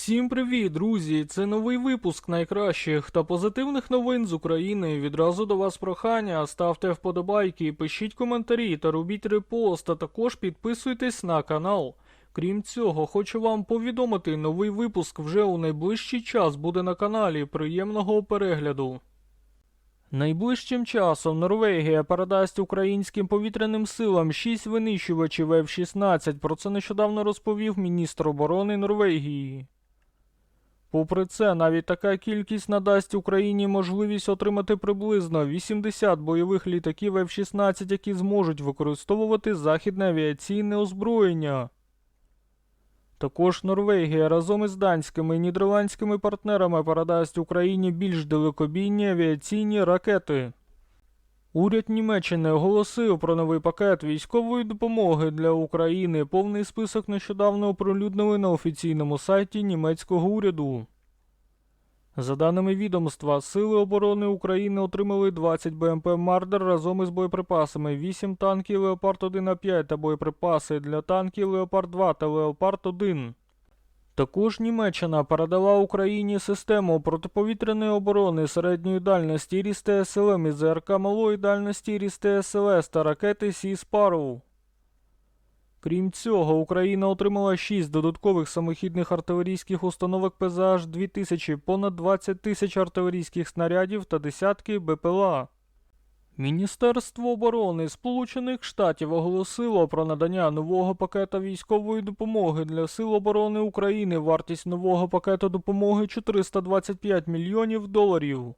Всім привіт, друзі! Це новий випуск найкращих та позитивних новин з України. Відразу до вас прохання. Ставте вподобайки, пишіть коментарі та робіть репост, а також підписуйтесь на канал. Крім цього, хочу вам повідомити, новий випуск вже у найближчий час буде на каналі. Приємного перегляду. Найближчим часом Норвегія передасть українським повітряним силам 6 винищувачів F-16. Про це нещодавно розповів міністр оборони Норвегії. Попри це, навіть така кількість надасть Україні можливість отримати приблизно 80 бойових літаків F-16, які зможуть використовувати західне авіаційне озброєння. Також Норвегія разом із данськими і нідерландськими партнерами передасть Україні більш далекобійні авіаційні ракети. Уряд Німеччини оголосив про новий пакет військової допомоги для України. Повний список нещодавно оприлюднили на офіційному сайті німецького уряду. За даними відомства, Сили оборони України отримали 20 БМП Мардер разом із боєприпасами, 8 танків Леопард 1 а 5 та боєприпаси для танків Леопард 2 та Леопард 1. Також Німеччина передала Україні систему протиповітряної оборони середньої дальності Рісте СЛМ із ЗРК малої дальності Рісте СЛС та ракети Сі Спарроу. Крім цього, Україна отримала 6 додаткових самохідних артилерійських установок ПЗH 2000, понад 20 тисяч артилерійських снарядів та десятки БПЛА. Міністерство оборони Сполучених Штатів оголосило про надання нового пакета військової допомоги для Сил оборони України. Вартість нового пакету допомоги 425 мільйонів доларів.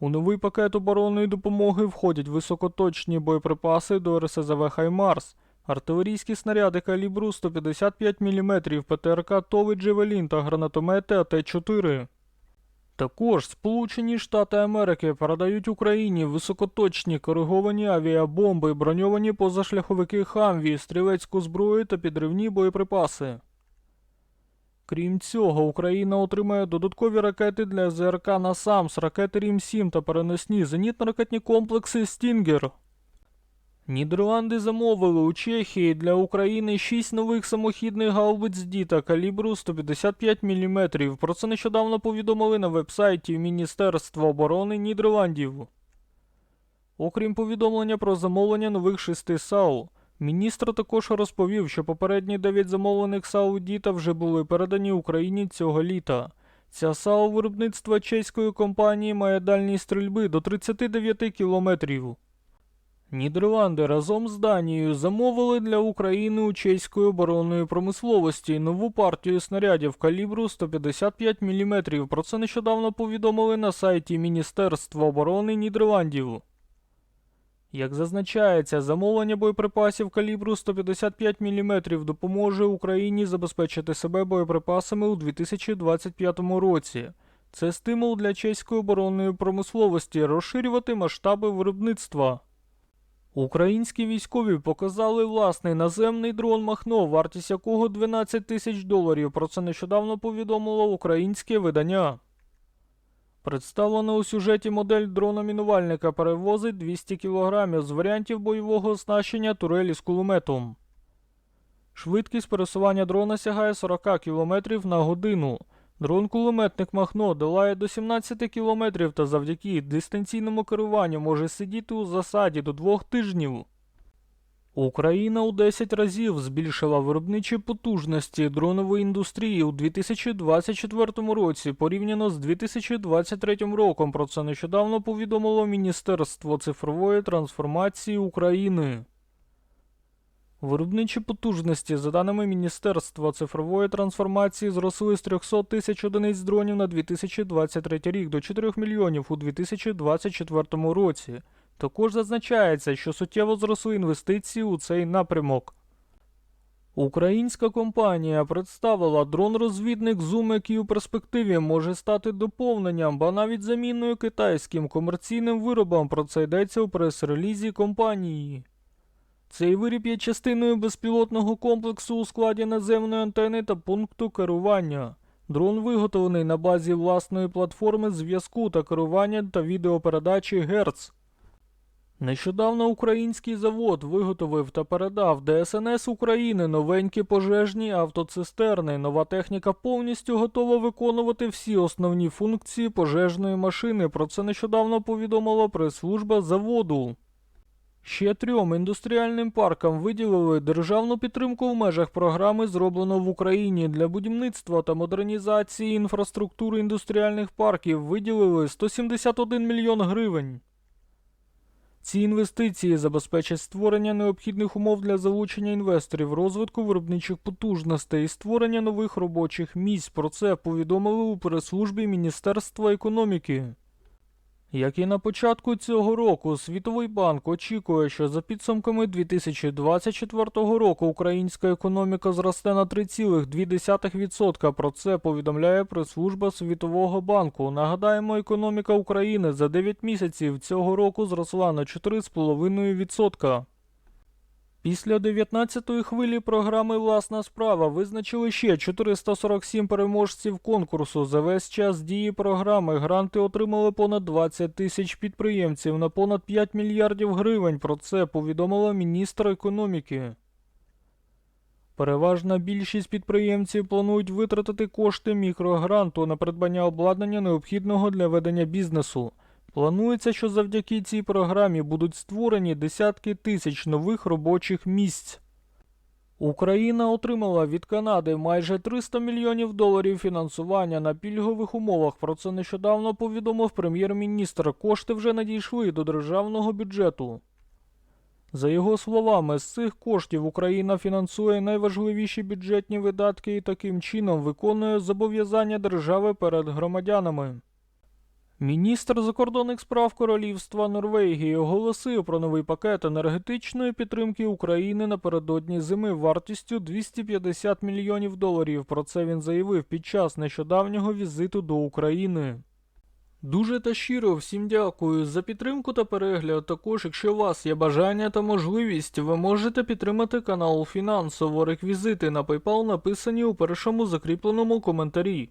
У новий пакет оборонної допомоги входять високоточні боєприпаси до РСЗВ Хаймарс, артилерійські снаряди калібру 155 мм, ПТРК Тови Джевелін та гранатомети АТ-4. Також Сполучені Штати Америки передають Україні високоточні кориговані авіабомби, броньовані позашляховики Хамві, стрілецьку зброю та підривні боєприпаси. Крім цього, Україна отримає додаткові ракети для ЗРК «Насамс», ракети Рім-7 та переносні зенітно-ракетні комплекси «Стінгер». Нідерланди замовили у Чехії для України 6 нових самохідних гаубиць Діта калібру 155 мм. Про це нещодавно повідомили на вебсайті Міністерства оборони Нідерландів. Окрім повідомлення про замовлення нових шести САУ, міністр також розповів, що попередні 9 замовлених САУ Діта вже були передані Україні цього літа. Ця САУ виробництва чеської компанії має дальність стрільби до 39 кілометрів. Нідерланди разом з Данією замовили для України у чеської оборонної промисловості нову партію снарядів калібру 155 мм. Про це нещодавно повідомили на сайті Міністерства оборони Нідерландів. Як зазначається, замовлення боєприпасів калібру 155 мм допоможе Україні забезпечити себе боєприпасами у 2025 році. Це стимул для чеської оборонної промисловості розширювати масштаби виробництва. Українські військові показали власний наземний дрон Махно, вартість якого 12 тисяч доларів. Про це нещодавно повідомило українське видання. Представлена у сюжеті модель дрона-мінувальника перевозить 200 кг з варіантів бойового оснащення турелі з кулеметом. Швидкість пересування дрона сягає 40 км на годину. Дрон-кулеметник Махно долає до 17 км та завдяки дистанційному керуванню може сидіти у засаді до двох тижнів. Україна у 10 разів збільшила виробничі потужності дронової індустрії у 2024 році порівняно з 2023 роком. Про це нещодавно повідомило Міністерство цифрової трансформації України. Виробничі потужності, за даними Міністерства цифрової трансформації, зросли з 300 тисяч одиниць дронів на 2023 рік до 4 мільйонів у 2024 році. Також зазначається, що суттєво зросли інвестиції у цей напрямок. Українська компанія представила дрон-розвідник Zoom, який у перспективі може стати доповненням, ба навіть заміною китайським комерційним виробам. Про це йдеться у прес-релізі компанії. Цей виріб є частиною безпілотного комплексу у складі наземної антени та пункту керування. Дрон виготовлений на базі власної платформи зв'язку та керування та відеопередачі Герц. Нещодавно український завод виготовив та передав ДСНС України новенькі пожежні автоцистерни. Нова техніка повністю готова виконувати всі основні функції пожежної машини. Про це нещодавно повідомила прес-служба заводу. Ще трьом індустріальним паркам виділили державну підтримку в межах програми Зроблено в Україні для будівництва та модернізації інфраструктури індустріальних парків виділили 171 мільйон гривень. Ці інвестиції забезпечать створення необхідних умов для залучення інвесторів, розвитку виробничих потужностей і створення нових робочих місць. Про це повідомили у прес-службі Міністерства економіки. Як і на початку цього року, Світовий банк очікує, що за підсумками 2024 року українська економіка зросте на 3,2%. Про це повідомляє прес-служба Світового банку. Нагадаємо, економіка України за 9 місяців цього року зросла на 4,5%. Після 19-ї хвилі програми Власна справа визначили ще 447 переможців конкурсу. За весь час дії програми гранти отримали понад 20 тисяч підприємців на понад 5 мільярдів гривень. Про це повідомила міністр економіки. Переважна більшість підприємців планують витратити кошти мікрогранту на придбання обладнання необхідного для ведення бізнесу. Планується, що завдяки цій програмі будуть створені десятки тисяч нових робочих місць. Україна отримала від Канади майже 300 мільйонів доларів фінансування на пільгових умовах. Про це нещодавно повідомив прем'єр-міністр. Кошти вже надійшли до державного бюджету. За його словами, з цих коштів Україна фінансує найважливіші бюджетні видатки і таким чином виконує зобов'язання держави перед громадянами. Міністр закордонних справ Королівства Норвегії оголосив про новий пакет енергетичної підтримки України напередодні зими вартістю 250 мільйонів доларів. Про це він заявив під час нещодавнього візиту до України. Дуже та щиро всім дякую за підтримку та перегляд. Також, якщо у вас є бажання та можливість, ви можете підтримати канал фінансово. Реквізити на PayPal написані у першому закріпленому коментарі.